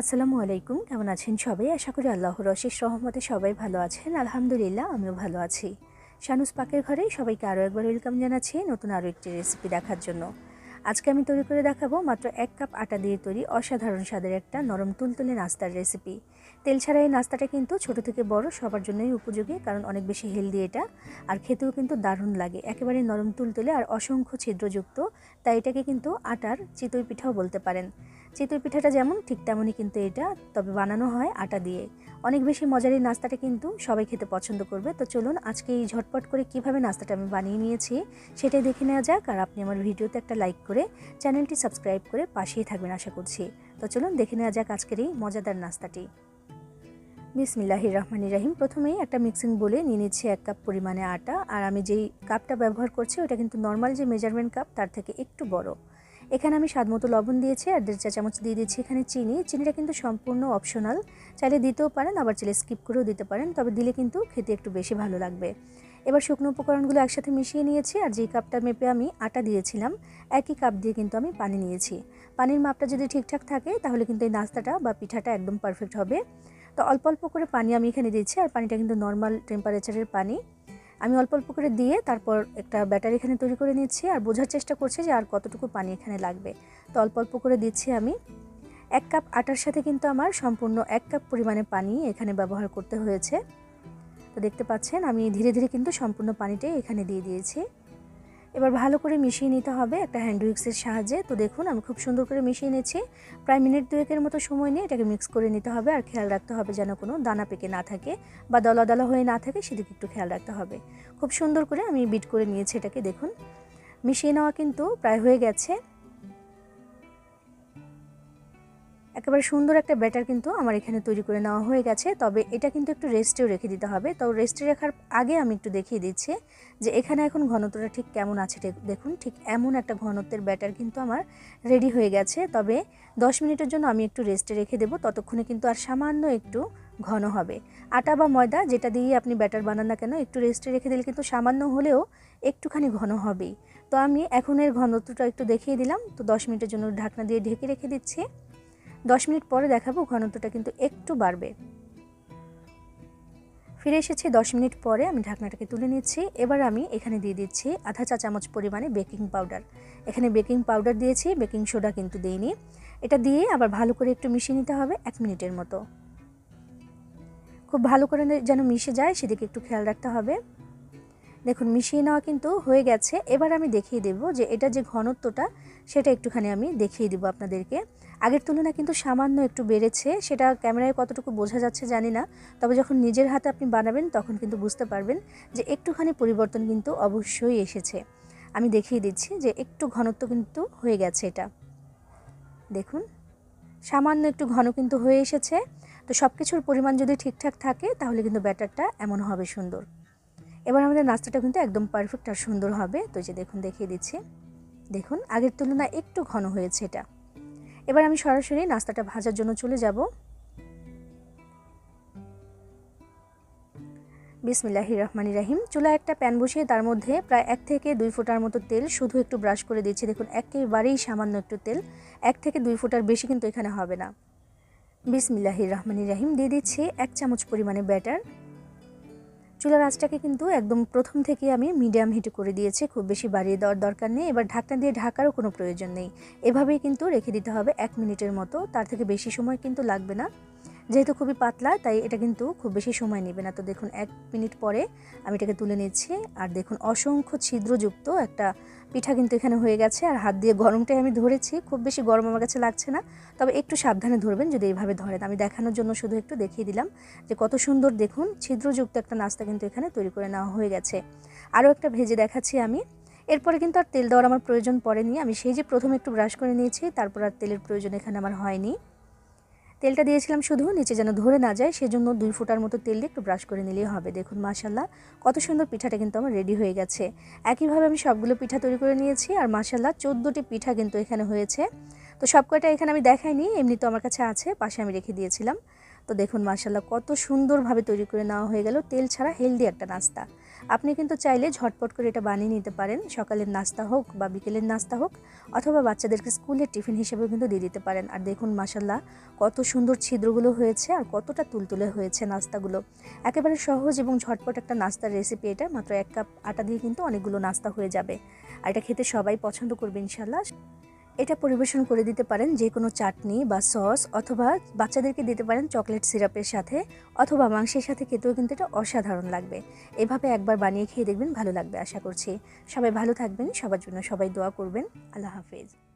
আসসালামু আলাইকুম, কেমন আছেন সবাই? আশা করি আল্লাহর অশেষ রহমতে সবাই ভালো আছেন। আলহামদুলিল্লাহ, আমিও ভালো আছি। শানুস পাকের ঘরে সবাইকে আরও একবার ওয়েলকাম জানাচ্ছি নতুন আরও একটি রেসিপি দেখার জন্য। আজকে আমি তৈরি করে দেখাবো মাত্র এক কাপ আটা দিয়ে তৈরি অসাধারণ স্বাদের একটা নরম তুলতুলে নাস্তার রেসিপি তেল ছাড়া এই নাস্তাটা কিন্তু ছোট থেকে বড় সবার জন্যই উপযোগী, কারণ অনেক বেশি হেলদি এটা, আর খেতেও কিন্তু দারুণ লাগে। একেবারে নরম তুলতুলে আর অসংখ্য ছিদ্রযুক্ত, তাই এটাকে কিন্তু আটার চিতই পিঠাও বলতে পারেন। চিতই পিঠাটা যেমন, ঠিক তেমনই কিন্তু এটা। তবে বানানো হয় আটা দিয়ে। অনেক বেশি মজার নাস্তাটা কিন্তু সবাই খেতে পছন্দ করবে। তো চলুন আজকে এই ঝটপট করে কীভাবে নাস্তাটা আমি বানিয়ে নিয়েছি সেটাই দেখে নেওয়া যাক। আর আপনি আমার ভিডিওতে একটা লাইক করে চ্যানেলটি সাবস্ক্রাইব করে পাশেই থাকবেন আশা করছি। তো চলুন দেখে নেওয়া যাক আজকের এই মজাদার নাস্তাটি। বিসমিল্লাহি রহমান রাহিম। প্রথমেই একটা মিক্সিং বলে নিয়ে নিচ্ছি এক কাপ পরিমাণে আটা। আর আমি যেই কাপটা ব্যবহার করছি, ওটা কিন্তু নর্মাল যে মেজারমেন্ট কাপ, তার থেকে একটু বড়। এখানে আমি স্বাদ মতো লবণ দিয়েছি আর দেড় চা চামচ দিয়ে দিচ্ছি এখানে চিনি। চিনিটা কিন্তু সম্পূর্ণ অপশনাল চাইলে দিতেও পারেন, আবার চাইলে স্কিপ করেও দিতে পারেন, তবে দিলে কিন্তু খেতে একটু বেশি ভালো লাগবে। এবার শুকনো উপকরণগুলো একসাথে মিশিয়ে নিয়েছি আর যেই কাপটা মেপে আমি আটা দিয়েছিলাম, একই কাপ দিয়ে কিন্তু আমি পানি নিয়েছি। পানির মাপটা যদি ঠিকঠাক থাকে, তাহলে কিন্তু এই নাস্তাটা বা পিঠাটা একদম পারফেক্ট হবে। তো অল্প অল্প করে পানি আমি এখানে দিচ্ছি আর পানিটা কিন্তু নর্মাল টেম্পারেচারের পানি। আমি অল্প অল্প করে দিয়ে তারপর একটা ব্যাটারি এখানে তৈরি করে নিচ্ছি আর বোঝার চেষ্টা করছি যে আর কতটুকু পানি এখানে লাগবে। তো অল্প অল্প করে দিচ্ছি আমি। এক কাপ আটার সাথে কিন্তু আমার সম্পূর্ণ এক কাপ পরিমাণে পানি এখানে ব্যবহার করতে হয়েছে। তো দেখতে পাচ্ছেন আমি ধীরে ধীরে কিন্তু সম্পূর্ণ পানিটাই এখানে দিয়ে দিয়েছি। এবার ভালো করে মিশিয়ে নিতে হবে একটা হ্যান্ড উইক্সের সাহায্যে। তো দেখুন, আমি খুব সুন্দর করে মিশিয়ে নিয়েছি প্রায় মিনিট দুয়েকের মতো সময় নিয়ে এটাকে মিক্স করে নিতে হবে আর খেয়াল রাখতে হবে যেন কোনো দানা পেকে না থাকে বা দলা দলা হয়ে না থাকে, সেদিকে একটু খেয়াল রাখতে হবে। খুব সুন্দর করে আমি বিট করে নিয়েছি এটাকে, দেখুন। মিশিয়ে নেওয়া কিন্তু প্রায় হয়ে গেছে। একেবারে সুন্দর একটা ব্যাটার কিন্তু আমার এখানে তৈরি করে নেওয়া হয়ে গেছে। তবে এটা কিন্তু একটু রেস্টেও রেখে দিতে হবে। তো রেস্টে রাখার আগে আমি একটু দেখিয়ে দিচ্ছি যে এখানে এখন ঘনত্বটা ঠিক কেমন আছে দেখুন, ঠিক এমন একটা ঘনত্বের ব্যাটার কিন্তু আমার রেডি হয়ে গেছে। তবে 10 মিনিটের জন্য আমি একটু রেস্টে রেখে দেবো। ততক্ষণে কিন্তু আর সামান্য একটু ঘন হবে। আটা বা ময়দা যেটা দিয়ে আপনি ব্যাটার বানান না কেন, একটু রেস্টে রেখে দিলে কিন্তু সামান্য হলেও একটুখানি ঘন হবেই। তো আমি এখন এর ঘনত্বটা একটু দেখিয়ে দিলাম। তো 10 মিনিটের জন্য ঢাকনা দিয়ে ঢেকে রেখে দিচ্ছি। দশ মিনিট পরে দেখাবো, ঘনত্বটা কিন্তু একটু বাড়বে। ফিরে এসেছি, দশ মিনিট পরে আমি ঢাকনাটাকে তুলে নিচ্ছি। এবার আমি এখানে দিয়ে দিচ্ছি আধা চা চামচ পরিমাণে বেকিং পাউডার। এখানে বেকিং পাউডার দিয়েছি, বেকিং সোডা কিন্তু দিইনি। এটা দিয়ে আবার ভালো করে একটু মিশিয়ে নিতে হবে এক মিনিটের মতো। খুব ভালো করে যেন মিশে যায়, সেদিকে একটু খেয়াল রাখতে হবে। দেখুন, মিশিয়ে নেওয়া কিন্তু হয়ে গেছে। এবার আমি দেখিয়ে দেব যে এটা যে ঘনত্বটা, সেটা একটুখানি আমি দেখিয়ে দেবো আপনাদেরকে। আগের তুলনায় কিন্তু সামান্য একটু বেড়েছে, সেটা ক্যামেরায় কতটুকু বোঝা যাচ্ছে জানি না। তবে যখন নিজের হাতে আপনি বানাবেন, তখন কিন্তু বুঝতে পারবেন যে একটুখানি পরিবর্তন কিন্তু অবশ্যই এসেছে। আমি দেখিয়ে দিচ্ছি যে একটু ঘনত্ব কিন্তু হয়ে গেছে এটা। দেখুন, সামান্য একটু ঘন কিন্তু হয়ে এসেছে। তো সব কিছুর পরিমাণ যদি ঠিকঠাক থাকে, তাহলে কিন্তু ব্যাটারটা এমন হবে সুন্দর। এবার আমাদের নাস্তাটা কিন্তু একদম পারফেক্ট আর সুন্দর হবে। তো যে দেখুন, দেখিয়ে দিচ্ছি। দেখুন, আগের তুলনায় একটু ঘন হয়েছে এটা। এবার আমি সরাসরি নাস্তাটা ভাজার জন্য চলে যাব। বিসমিল্লাহির রহমানি রাহিম। চুলা একটা প্যান বসিয়ে তার মধ্যে প্রায় এক থেকে দুই ফোটার মতো তেল শুধু একটু ব্রাশ করে দিচ্ছি। দেখুন, একেবারেই সামান্য একটু তেল। এক থেকে দুই ফোটার বেশি কিন্তু এখানে হবে না। বিসমিল্লাহির রহমান রাহিম। দিয়ে দিচ্ছি এক চামচ পরিমাণে ব্যাটার। চুলার আঁচটাকে কিন্তু একদম প্রথম থেকে আমি মিডিয়াম হিট করে দিয়েছি, খুব বেশি বাড়িয়ে দেওয়ার দরকার নেই। এবার ঢাকনা দিয়ে ঢাকারও কোনো প্রয়োজন নেই। এভাবেই কিন্তু রেখে দিতে হবে এক মিনিটের মতো, তার থেকে বেশি সময় কিন্তু লাগবে না। যেহেতু খুবই পাতলা, তাই এটা কিন্তু খুব বেশি সময় নেবে না। তো দেখুন, এক মিনিট পরে আমি এটাকে তুলে নিচ্ছি। আর দেখুন, অসংখ্য ছিদ্রযুক্ত একটা পিঠা কিন্তু এখানে হয়ে গেছে। আর হাত দিয়ে গরমটাই আমি ধরেছি। খুব বেশি গরম আমার কাছে লাগছে না। তবে একটু সাবধানে ধরবেন যদি এইভাবে ধরেন। আমি দেখানোর জন্য শুধু একটু দেখিয়ে দিলাম যে কত সুন্দর দেখুন, ছিদ্রযুক্ত একটা নাস্তা কিন্তু এখানে তৈরি করে নেওয়া হয়ে গেছে। আরও একটা ভেজে দেখাচ্ছি আমি। এরপরে কিন্তু আর তেল দেওয়ার আমার প্রয়োজন পড়েনি। আমি সেই যে প্রথমে একটু ব্রাশ করে নিয়েছি, তারপর আর তেলের প্রয়োজন এখানে আমার হয়নি। তেলটা দিয়েছিলাম শুধু, নিচে যেন ধরে না যায়, সেজন্য দুই ফুটার মতো তেল দিয়ে একটু ব্রাশ করে নিলেই হবে। দেখুন মাসাল্লাহ কত সুন্দর পিঠাটা কিন্তু আমার রেডি হয়ে গেছে। একইভাবে আমি সবগুলো পিঠা তৈরি করে নিয়েছি, আর মাসাল্লাহ চোদ্দোটি পিঠা কিন্তু এখানে হয়েছে। তো সব কয়টা এখানে আমি দেখাইনি, এমনি তো আমার কাছে আছে, পাশে আমি রেখে দিয়েছিলাম। তো দেখুন মাসাল্লাহ কত সুন্দরভাবে তৈরি করে নেওয়া হয়ে গেল। তেল ছাড়া হেলদি একটা নাস্তা। আপনি কিন্তু চাইলে ঝটপট করে এটা বানিয়ে নিতে পারেন। সকালের নাস্তা হোক বা বিকেলের নাস্তা হোক, অথবা বাচ্চাদেরকে স্কুলের টিফিন হিসেবেও কিন্তু দিয়ে দিতে পারেন। আর দেখুন মাসাল্লাহ কত সুন্দর ছিদ্রগুলো হয়েছে আর কতটা তুলতুলে হয়েছে নাস্তাগুলো। একেবারে সহজ এবং ঝটপট একটা নাস্তার রেসিপি এটা। মাত্র এক কাপ আটা দিয়ে কিন্তু অনেকগুলো নাস্তা হয়ে যাবে। আর এটা খেতে সবাই পছন্দ করবে ইনশাল্লাহ এটা পরিবেশন করে দিতে পারেন যে কোনো চাটনি বা সস অথবা বাচ্চাদেরকে দিতে পারেন চকলেট সিরাপের সাথে অথবা মাংসের সাথে খেতেও কিন্তু এটা অসাধারণ লাগবে। এভাবে একবার বানিয়ে খেয়ে দেখবেন ভালো লাগবে আশা করছি। সবাই ভালো থাকবেন, সবার জন্য সবাই দোয়া করবেন। আল্লাহ হাফেজ।